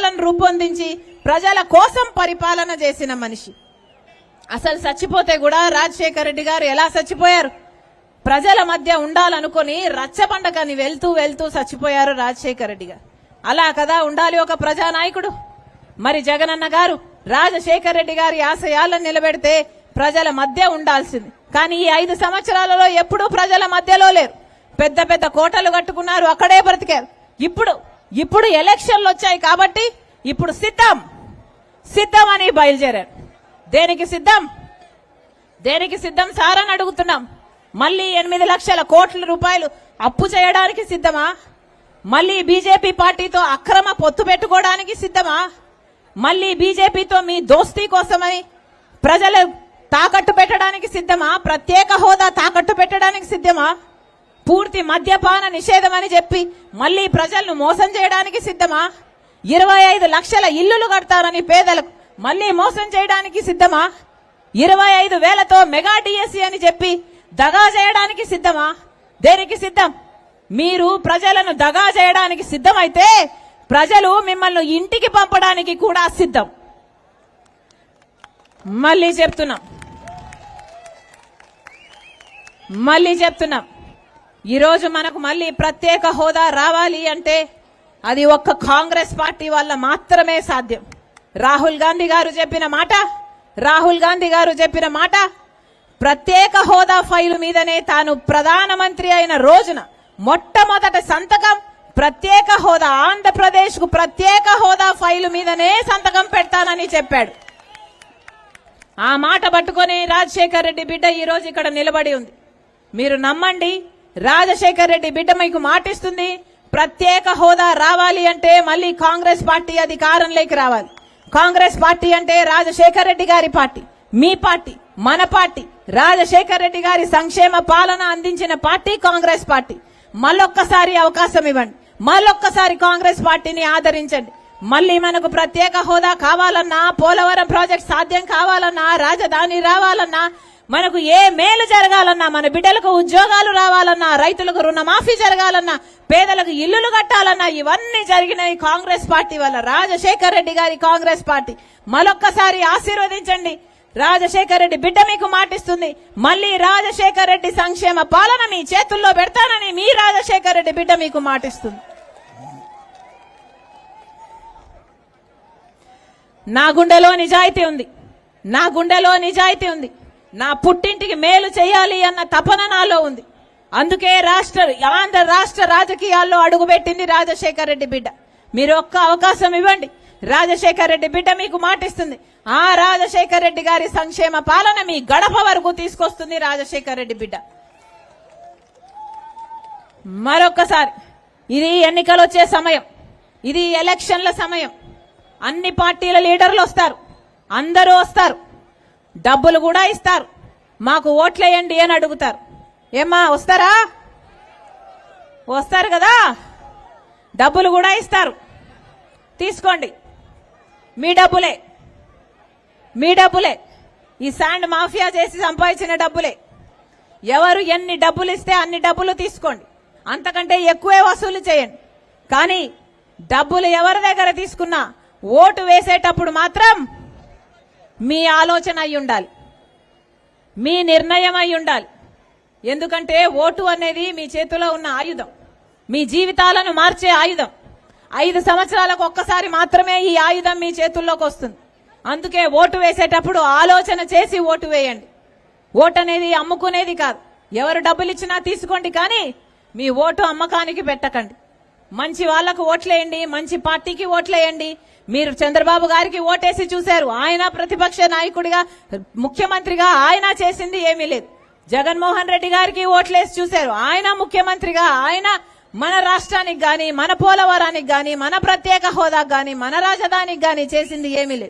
పథకాలను రూపొందించి ప్రజల కోసం పరిపాలన చేసిన మనిషి. అసలు చచ్చిపోతే కూడా రాజశేఖర రెడ్డి గారు ఎలా చచ్చిపోయారు? ప్రజల మధ్య ఉండాలనుకుని రచ్చబండకని వెళ్తూ వెళ్తూ చచ్చిపోయారు రాజశేఖర రెడ్డి గారు. అలా కదా ఉండాలి ఒక ప్రజానాయకుడు. మరి జగనన్న గారు రాజశేఖర రెడ్డి గారి ఆశయాలను నిలబెడితే ప్రజల మధ్య ఉండాల్సింది. కానీ ఈ ఐదు సంవత్సరాలలో ఎప్పుడూ ప్రజల మధ్యలో లేరు. పెద్ద పెద్ద కోటలు కట్టుకున్నారు అక్కడే బ్రతికారు. ఇప్పుడు ఇప్పుడు ఎలక్షన్లు వచ్చాయి కాబట్టి ఇప్పుడు సిద్ధం. సిద్ధం అని బయలుదేరారు. దేనికి సిద్ధం? దేనికి సిద్ధం? సార్ అని అడుగుతున్నాం. మళ్ళీ ఎనిమిది లక్షల కోట్ల రూపాయలు అప్పు చేయడానికి సిద్ధమా? మళ్ళీ బీజేపీ పార్టీతో అక్రమ పొత్తు పెట్టుకోవడానికి సిద్ధమా? మళ్ళీ బీజేపీతో మీ దోస్తీ కోసమై ప్రజలు తాకట్టు పెట్టడానికి సిద్ధమా? ప్రత్యేక హోదా తాకట్టు పెట్టడానికి సిద్ధమా? పూర్తి మద్యపాన నిషేధం అని చెప్పి మళ్ళీ ప్రజలను మోసం చేయడానికి సిద్ధమా? ఇరవై ఐదు లక్షల ఇల్లులు కడతారని పేదలకు మళ్ళీ మోసం చేయడానికి సిద్ధమా? ఇరవై ఐదు వేలతో మెగా డిఎస్సి అని చెప్పి దగా చేయడానికి సిద్ధమా? దేనికి సిద్ధం? మీరు ప్రజలను దగా చేయడానికి సిద్ధమైతే ప్రజలు మిమ్మల్ని ఇంటికి పంపడానికి కూడా సిద్ధం. మళ్ళీ చెప్తున్నాం. మళ్ళీ చెప్తున్నాం. ఈరోజు మనకు మళ్ళీ ప్రత్యేక హోదా రావాలి అంటే అది ఒక్క కాంగ్రెస్ పార్టీ వల్ల మాత్రమే సాధ్యం. రాహుల్ గాంధీ గారు చెప్పిన మాట రాహుల్ గాంధీ గారు చెప్పిన మాట ప్రత్యేక హోదా ఫైలు మీదనే తాను ప్రధానమంత్రి అయిన రోజున మొట్టమొదట సంతకం ప్రత్యేక హోదా ఆంధ్రప్రదేశ్కు ప్రత్యేక హోదా ఫైలు మీదనే సంతకం పెడతానని చెప్పాడు. ఆ మాట పట్టుకొని రాజశేఖర్ రెడ్డి బిడ్డ ఈ రోజు ఇక్కడ నిలబడి ఉంది. మీరు నమ్మండి రాజశేఖర్ రెడ్డి బిడ్డ మీకు మాటిస్తుంది. ప్రత్యేక హోదా రావాలి అంటే మళ్ళీ కాంగ్రెస్ పార్టీ అధికారంలోకి రావాలి. కాంగ్రెస్ పార్టీ అంటే రాజశేఖర్ రెడ్డి గారి పార్టీ మీ పార్టీ మన పార్టీ. రాజశేఖర్ రెడ్డి గారి సంక్షేమ పాలన అందించిన పార్టీ కాంగ్రెస్ పార్టీ. మళ్ళొక్కసారి అవకాశం ఇవ్వండి. మళ్ళొక్కసారి కాంగ్రెస్ పార్టీని ఆదరించండి. మళ్ళీ మనకు ప్రత్యేక హోదా కావాలన్నా పోలవరం ప్రాజెక్ట్ సాధ్యం కావాలన్నా రాజధాని రావాలన్నా మనకు ఏ మేలు జరగాలన్నా మన బిడ్డలకు ఉద్యోగాలు రావాలన్నా రైతులకు రుణమాఫీ జరగాలన్నా పేదలకు ఇల్లులు కట్టాలన్నా ఇవన్నీ జరిగినాయి కాంగ్రెస్ పార్టీ వల్ల. రాజశేఖర్ రెడ్డి గారి కాంగ్రెస్ పార్టీ. మరొక్కసారి ఆశీర్వదించండి. రాజశేఖర్ రెడ్డి బిడ్డ మీకు మాటిస్తుంది. మళ్ళీ రాజశేఖర్ రెడ్డి సంక్షేమ పాలన మీ చేతుల్లో పెడతానని మీ రాజశేఖర్ రెడ్డి బిడ్డ మీకు మాటిస్తుంది. నా గుండెలో నిజాయితీ ఉంది. నా గుండెలో నిజాయితీ ఉంది. నా పుట్టింటికి మేలు చేయాలి అన్న తపన నాలో ఉంది. అందుకే రాష్ట్ర ఆంధ్ర రాష్ట్ర రాజకీయాల్లో అడుగుపెట్టింది రాజశేఖర రెడ్డి బిడ్డ. మీరు ఒక్క అవకాశం ఇవ్వండి. రాజశేఖర రెడ్డి బిడ్డ మీకు మాటిస్తుంది. ఆ రాజశేఖర్ రెడ్డి గారి సంక్షేమ పాలన మీ గడప వరకు తీసుకొస్తుంది రాజశేఖర రెడ్డి బిడ్డ. మరొక్కసారి ఇది ఎన్నికలు వచ్చే సమయం. ఇది ఎలక్షన్ల సమయం. అన్ని పార్టీల లీడర్లు వస్తారు. అందరూ వస్తారు. డబ్బులు కూడా ఇస్తారు. మాకు ఓట్లేయండి అని అడుగుతారు. ఏమ్మా వస్తారా? వస్తారు కదా? డబ్బులు కూడా ఇస్తారు. తీసుకోండి. మీ డబ్బులే. మీ డబ్బులే. ఈ శాండ్ మాఫియా చేసి సంపాదించిన డబ్బులే. ఎవరు ఎన్ని డబ్బులు ఇస్తే అన్ని డబ్బులు తీసుకోండి. అంతకంటే ఎక్కువే వసూలు చేయండి. కానీ డబ్బులు ఎవరి దగ్గర తీసుకున్నా ఓటు వేసేటప్పుడు మాత్రం మీ ఆలోచన అయి ఉండాలి. మీ నిర్ణయం అయి ఉండాలి. ఎందుకంటే ఓటు అనేది మీ చేతిలో ఉన్న ఆయుధం. మీ జీవితాలను మార్చే ఆయుధం. ఐదు సంవత్సరాలకు ఒక్కసారి మాత్రమే ఈ ఆయుధం మీ చేతుల్లోకి వస్తుంది. అందుకే ఓటు వేసేటప్పుడు ఆలోచన చేసి ఓటు వేయండి. ఓటు అనేది అమ్ముకునేది కాదు. ఎవరు డబ్బులు ఇచ్చినా తీసుకోండి కానీ మీ ఓటు అమ్మకానికి పెట్టకండి. మంచి వాళ్ళకు ఓట్లేయండి మంచి పార్టీకి ఓట్లేయండి. మీరు చంద్రబాబు గారికి ఓటేసి చూశారు. ఆయన ప్రతిపక్ష నాయకుడిగా ముఖ్యమంత్రిగా ఆయన చేసింది ఏమీ లేదు. జగన్మోహన్ రెడ్డి గారికి ఓట్లేసి చూశారు. ఆయన ముఖ్యమంత్రిగా ఆయన మన రాష్ట్రానికి గాని మన పోలవరానికి గాని మన ప్రత్యేక హోదాకు గాని మన రాజధానికి గాని చేసింది ఏమీ లేదు.